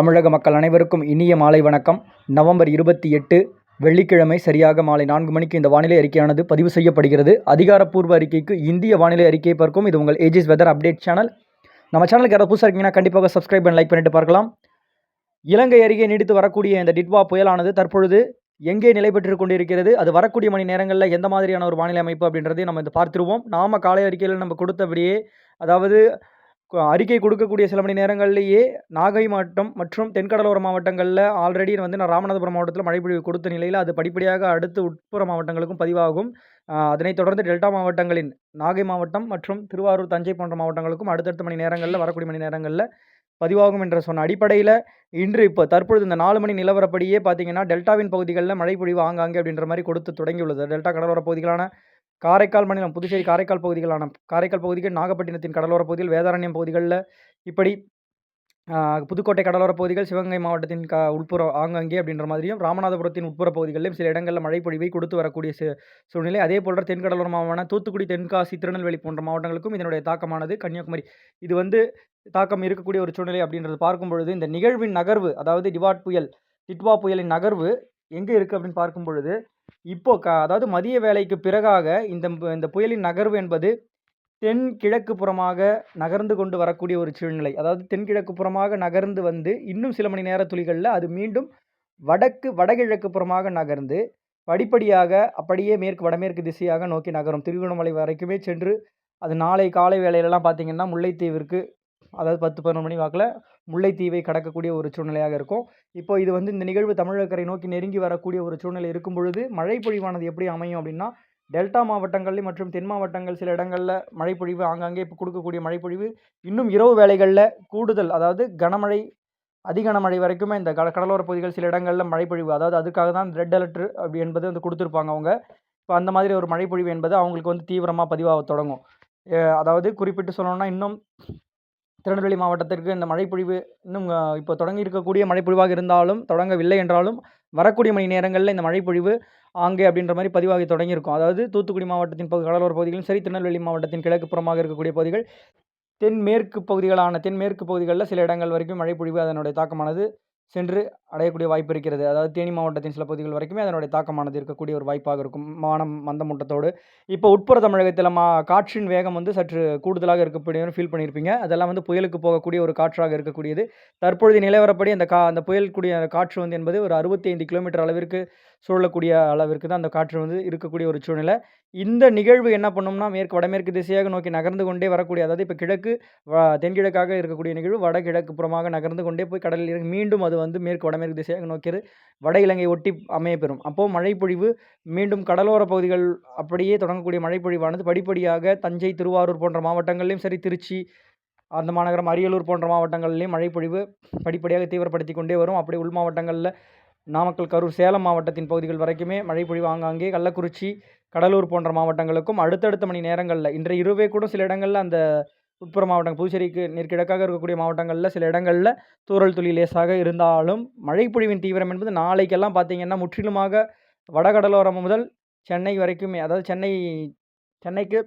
தமிழக மக்கள் அனைவருக்கும் இனிய மாலை வணக்கம். நவம்பர் இருபத்தி எட்டு வெள்ளிக்கிழமை சரியாக மாலை நான்கு மணிக்கு இந்த வானிலை அறிக்கையானது பதிவு செய்யப்படுகிறது. அதிகாரப்பூர்வ அறிக்கைக்கு இந்திய வானிலை அறிக்கையை பார்க்கும் இது உங்கள் ஏஜிஸ் வெதர் அப்டேட் சேனல் நம்ம சேனலுக்கு யாராவது புதுசாக இருக்கீங்கன்னா கண்டிப்பாக சப்ஸ்கிரைப் பண்ணி லைக் பண்ணிட்டு பார்க்கலாம். இலங்கை அருகே நீடித்து வரக்கூடிய இந்த டிட்வா புயலானது தற்பொழுது எங்கே நிலை பெற்று கொண்டிருக்கிறது? அது வரக்கூடிய மணி நேரங்களில் எந்த மாதிரியான ஒரு வானிலை அமைப்பு அப்படின்றதையும் நம்ம இந்த பார்த்துருவோம். நாம காலை அறிக்கையில் நம்ம கொடுத்தபடியே அதாவது அறிக்கை கொடுக்கக்கூடிய சில மணி நேரங்கள்லேயே நாகை மாவட்டம் மற்றும் தென்கடலோர மாவட்டங்களில் ஆல்ரெடி வந்து நான் ராமநாதபுரம் மாவட்டத்தில் மழை பொழிவு கொடுத்த நிலையில் அது படிப்படியாக அடுத்து உட்புற மாவட்டங்களுக்கும் பதிவாகும். அதனைத் தொடர்ந்து டெல்டா மாவட்டங்களின் நாகை மாவட்டம் மற்றும் திருவாரூர் தஞ்சை போன்ற மாவட்டங்களுக்கும் அடுத்தடுத்த மணி நேரங்களில் வரக்கூடிய மணி நேரங்களில் பதிவாகும் என்ற சொன்ன அடிப்படையில் இன்று இப்போ தற்பொழுது இந்த நாலு மணி நிலவரப்படியே பார்த்தீங்கன்னா டெல்டாவின் பகுதிகளில் மழை பொழிவு ஆங்காங்கே அப்படின்ற மாதிரி கொடுத்து தொடங்கியுள்ளது. டெல்டா கடலோர பகுதிகளான காரைக்கால் மாநிலம் புதுச்சேரி காரைக்கால் பகுதிகளான காரைக்கால் பகுதிகள் நாகப்பட்டினத்தின் கடலோர பகுதிகள் வேதாரண்யம் பகுதிகளில் இப்படி புதுக்கோட்டை கடலோர பகுதிகள் சிவகங்கை மாவட்டத்தின் க உட்புற ஆங்காங்கே அப்படின்ற மாதிரியும் ராமநாதபுரத்தின் உட்புற பகுதிகளிலும் சில இடங்களில் மழை பொழிவை கொடுத்து வரக்கூடிய சு- சூழ்நிலை. அதே போன்ற தென்கடலோர மாவட்டமான தூத்துக்குடி தென்காசி திருநெல்வேலி போன்ற மாவட்டங்களுக்கும் இதனுடைய தாக்கமானது. கன்னியாகுமரி இது வந்து தாக்கம் இருக்கக்கூடிய ஒரு சூழ்நிலை அப்படின்றது பார்க்கும் பொழுது இந்த நிகழ்வின் நகர்வு அதாவது டிவாட் புயல் டிட்வா புயலின் நகர்வு எங்கே இருக்குது அப்படின்னு பார்க்கும் பொழுது இப்போ க அதாவது மதிய வேலைக்கு பிறகாக இந்த பு- இந்த புயலின் நகர்வு என்பது தென் கிழக்கு புறமாக நகர்ந்து கொண்டு வரக்கூடிய ஒரு சூழ்நிலை. அதாவது தென்கிழக்கு புறமாக நகர்ந்து வந்து இன்னும் சில மணி நேர துளிகளில் அது மீண்டும் வடக்கு வடகிழக்கு புறமாக நகர்ந்து படிப்படியாக அப்படியே மேற்கு வடமேற்கு திசையாக நோக்கி நகரும். திருகோணமலை வரைக்குமே சென்று அது நாளை காலை வேலையிலலாம் பார்த்திங்கன்னா முல்லைத்தீவிற்கு அதாவது பத்து பதினொரு மணி வாக்கில் முல்லைத்தீவை கடக்கக்கூடிய ஒரு சூழ்நிலையாக இருக்கும். இப்போ இது வந்து இந்த நிகழ்வு தமிழகரை நோக்கி நெருங்கி வரக்கூடிய ஒரு சூழ்நிலை இருக்கும் பொழுது மழை பொழிவானது எப்படி அமையும் அப்படின்னா டெல்டா மாவட்டங்கள் மற்றும் தென் மாவட்டங்கள் சில இடங்களில் மழைப்பொழிவு ஆங்காங்கே இப்போ கொடுக்கக்கூடிய மழைப்பொழிவு இன்னும் இரவு வேளைகளில் கூடுதல் அதாவது கனமழை அதிகனமழை வரைக்குமே இந்த கட கடலோர பகுதிகள் சில இடங்களில் மழைப்பொழிவு அதாவது அதுக்காக தான் ரெட் அலர்ட் அப்படி என்பது வந்து கொடுத்துருப்பாங்க அவங்க. இப்போ அந்த மாதிரி ஒரு மழைப்பொழிவு என்பது அவங்களுக்கு வந்து தீவிரமாக பதிவாக தொடங்கும். அதாவது குறிப்பிட்டு சொல்லணும்னா இன்னும் திருநெல்வேலி மாவட்டத்திற்கு இந்த மழைப்பொழிவு இன்னும் இப்போ தொடங்கி இருக்கக்கூடிய மழைப்பொழிவாக இருந்தாலும் தொடங்கவில்லை என்றாலும் வரக்கூடிய மணி நேரங்களில் இந்த மழைப்பொழிவு ஆங்கே அப்படின்ற மாதிரி பதிவாகி தொடங்கியிருக்கும். அதாவது தூத்துக்குடி மாவட்டத்தின் பகுதி கடலோர பகுதிகளும் சரி திருநெல்வேலி மாவட்டத்தின் கிழக்கு புறமாக இருக்கக்கூடிய பகுதிகள் தென்மேற்கு பகுதிகளான தென்மேற்கு பகுதிகளில் சில இடங்கள் வரைக்கும் மழைப்பொழிவு அதனுடைய தாக்கமானது. சென்று அடையக்கூடிய வாய்ப்பு இருக்கிறது. அதாவது தேனி மாவட்டத்தின் சில பகுதிகள் வரைக்குமே அதனுடைய தாக்கமானது இருக்கக்கூடிய ஒரு வாய்ப்பாக இருக்கும். வானம் மந்தமூட்டத்தோடு. இப்போ உட்புற தமிழகத்தில் மா காற்றின் வேகம் வந்து சற்று கூடுதலாக இருக்கக்கூடிய ஃபீல் பண்ணியிருப்பீங்க. அதெல்லாம் வந்து புயலுக்கு போகக்கூடிய ஒரு காற்றாக இருக்கக்கூடியது. தற்பொழுது நிலவரப்படி அந்த கா அந்த புயல் கூடிய காற்று வந்து என்பது ஒரு அறுபத்தி ஐந்து கிலோமீட்டர் அளவிற்கு சூழக்கூடிய அளவிற்கு தான் அந்த காற்று வந்து இருக்கக்கூடிய ஒரு சூழ்நிலை. இந்த நிகழ்வு என்ன பண்ணோம்னா மேற்கு வடமேற்கு திசையாக நோக்கி நகர்ந்து கொண்டே வரக்கூடிய அதாவது இப்போ கிழக்கு வ- தென்கிழக்காக இருக்கக்கூடிய நிகழ்வு வடகிழக்கு புறமாக நகர்ந்து கொண்டே போய் கடலில் மீண்டும் அது வந்து மேற்கு வடமேற்கு திசையாக நோக்கியது வட இலங்கை ஒட்டி அமையப்பெறும். அப்போது மழைப்பொழிவு மீண்டும் கடலோர பகுதிகள் அப்படியே தொடங்கக்கூடிய மழைப்பொழிவானது படிப்படியாக தஞ்சை திருவாரூர் போன்ற மாவட்டங்களிலும் சரி திருச்சி அந்த மாநகரம் அரியலூர் போன்ற மாவட்டங்களிலேயும் மழைப்பொழிவு படிப்படியாக தீவிரப்படுத்தி கொண்டே வரும். அப்படி உள் மாவட்டங்களில் நாமக்கல் கரூர் சேலம் மாவட்டத்தின் பகுதிகள் வரைக்குமே மழைப்பொழிவு ஆங்காங்கே கள்ளக்குறிச்சி கடலூர் போன்ற மாவட்டங்களுக்கும் அடுத்தடுத்த மணி நேரங்களில் இன்றைய இரவே கூட சில இடங்களில் அந்த உட்புற மாவட்டம் புதுச்சேரிக்கு நெற்கிழக்காக இருக்கக்கூடிய மாவட்டங்களில் சில இடங்களில் தூறல் துளி லேசாக இருந்தாலும் மழைப்பொழிவின் தீவிரம் என்பது நாளைக்கெல்லாம் பார்த்திங்கன்னா முற்றிலுமாக வடகடலோரம் முதல் சென்னை வரைக்குமே அதாவது சென்னை சென்னைக்கு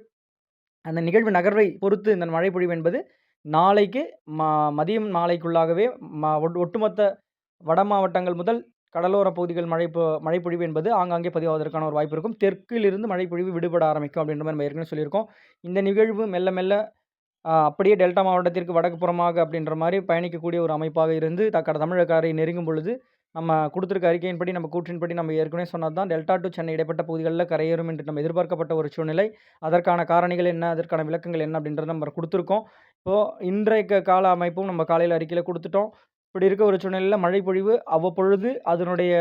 அந்த நிகழ்வு நகர்வை பொறுத்து இந்த மழைப்பொழிவு என்பது நாளைக்கு ம மதியம் நாளைக்குள்ளாகவே ம ஒட்டுமொத்த வட மாவட்டங்கள் முதல் கடலோர பகுதிகள் மழை மழைப்பொழிவு என்பது ஆங்காங்கே பதிவாவதற்கான ஒரு வாய்ப்பு இருக்கும். தெற்கிலிருந்து மழைப்பொழிவு விடுபட ஆரம்பிக்கும் அப்படின்ற மாதிரி நம்ம ஏற்கனவே சொல்லியிருக்கோம். இந்த நிகழ்வு மெல்ல மெல்ல அப்படியே டெல்டா மாவட்டத்திற்கு வடக்கு புறமாக அப்படின்ற மாதிரி பயணிக்கக்கூடிய ஒரு அமைப்பாக இருந்து தக்க தமிழகரை நெருங்கும் பொழுது நம்ம கொடுத்துருக்க அறிக்கையின்படி நம்ம கூற்றின்படி நம்ம ஏற்கனவே சொன்னது தான். டெல்டா டு சென்னை இடைப்பட்ட பகுதிகளில் கரையேறும் என்று நம்ம எதிர்பார்க்கப்பட்ட ஒரு சூழ்நிலை. அதற்கான காரணிகள் என்ன? அதற்கான விளக்கங்கள் என்ன? அப்படின்றத நம்ம கொடுத்துருக்கோம். இப்போது இன்றைய கால அமைப்பும் நம்ம காலையில் அறிக்கையில் கொடுத்துட்டோம். இப்படி இருக்க ஒரு சூழ்நிலையில் மழை பொழிவு அவ்வப்பொழுது அதனுடைய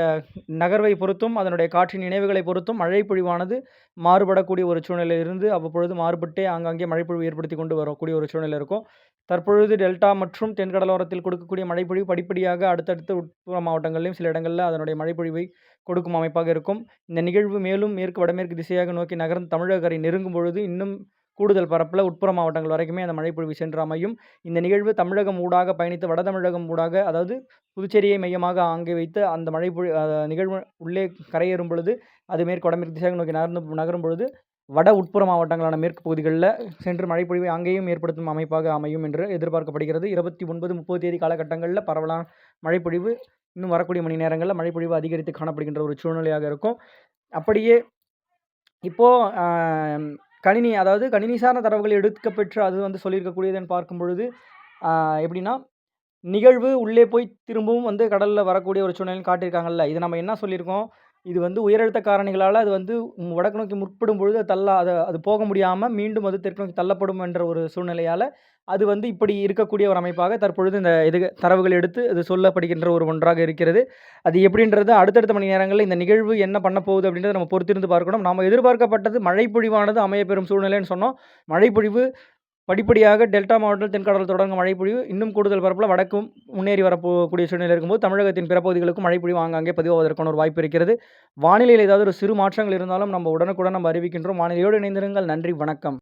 நகர்வை பொறுத்தும் அதனுடைய காற்றின் நினைவுகளை பொறுத்தும் மழை பொழிவானது மாறுபடக்கூடிய ஒரு சூழ்நிலை இருந்து அவ்வப்பொழுது மாறுபட்டே ஆங்காங்கே மழைப்பொழிவு ஏற்படுத்தி கொண்டு வரக்கூடிய ஒரு சூழ்நிலை இருக்கும். தற்பொழுது டெல்டா மற்றும் தென்கடலோரத்தில் கொடுக்கக்கூடிய மழைப்பொழிவு படிப்படியாக அடுத்தடுத்த உட்புற மாவட்டங்களிலும் சில இடங்களில் அதனுடைய மழைப்பொழிவை கொடுக்கும் அமைப்பாக இருக்கும். இந்த நிகழ்வு மேலும் மேற்கு வடமேற்கு திசையாக நோக்கி நகர்ந்து தமிழகரை நெருங்கும் பொழுது இன்னும் கூடுதல் பரப்பில் உட்புற மாவட்டங்கள் வரைக்குமே அந்த மழைப்பொழிவு சென்று அமையும். இந்த நிகழ்வு தமிழகம் ஊடாக பயணித்து வட தமிழகம் ஊடாக அதாவது புதுச்சேரியை மையமாக அங்கே வைத்து அந்த மழைப்பொழி நிகழ்வு உள்ளே கரையேறும் பொழுது அது மேற்கு திசை நோக்கி நகர்ந்து நகரும் பொழுது வட உட்புற மாவட்டங்களான மேற்கு பகுதிகளில் சென்று மழைப்பொழிவை அங்கேயும் ஏற்படுத்தும் அமைப்பாக அமையும் என்று எதிர்பார்க்கப்படுகிறது. இருபத்தி ஒன்பது முப்பது தேதி காலகட்டங்களில் பரவலான மழைப்பொழிவு இன்னும் வரக்கூடிய மணி நேரங்களில் மழைப்பொழிவு அதிகரித்து காணப்படுகின்ற ஒரு சூழ்நிலையாக இருக்கும். அப்படியே இப்போது கணினி அதாவது கணினி சார்ந்த தரவுகள் எடுக்கப்பெற்று அது வந்து சொல்லியிருக்கக்கூடியதுன்னு பார்க்கும் பொழுது எப்படின்னா நிகழ்வு உள்ளே போய் திரும்பவும் வந்து கடலில் வரக்கூடிய ஒரு சூழ்நிலைன்னு காட்டியிருக்காங்கல்ல. இது நம்ம என்ன சொல்லியிருக்கோம்? இது வந்து உயரழுத்த காரணிகளால் அது வந்து வடக்கு நோக்கி முற்படும் பொழுது தள்ள அது அது போக முடியாமல் மீண்டும் அது தெற்கு நோக்கி தள்ளப்படும் என்ற ஒரு சூழ்நிலையால் அது வந்து இப்படி இருக்கக்கூடிய ஒரு அமைப்பாக தற்பொழுது இந்த இது தரவுகள் எடுத்து இது சொல்லப்படுகின்ற ஒரு ஒன்றாக இருக்கிறது. அது எப்படின்றது அடுத்தடுத்த மணி நேரங்களில் இந்த நிகழ்வு என்ன பண்ண போகுது அப்படின்றத நம்ம பொறுத்திருந்து பார்க்கணும். நாம் எதிர்பார்க்கப்பட்டது மழைப்பொழிவானது அமையப்பெறும் சூழ்நிலைன்னு சொன்னோம். மழைப்பொழிவு படிப்படியாக டெல்டா மாவட்டத்தில் தென்கடல் தொடங்கும் மழைப்பொழிவு இன்னும் கூடுதல் பரப்பில் வடக்கும் முன்னேறி வரப்போகக்கூடிய சூழ்நிலை இருக்கும்போது தமிழகத்தின் பிற பகுதிகளுக்கும் மழைப்பொழிவு ஆங்காங்கே பதிவாவதற்கான ஒரு வாய்ப்பு இருக்கிறது. வானிலையில் ஏதாவது ஒரு சிறு மாற்றங்கள் இருந்தாலும் நம்ம உடனுக்குடன் நம்ம அறிவிக்கின்றோம். வானிலையோடு இணைந்திருங்கள். நன்றி. வணக்கம்.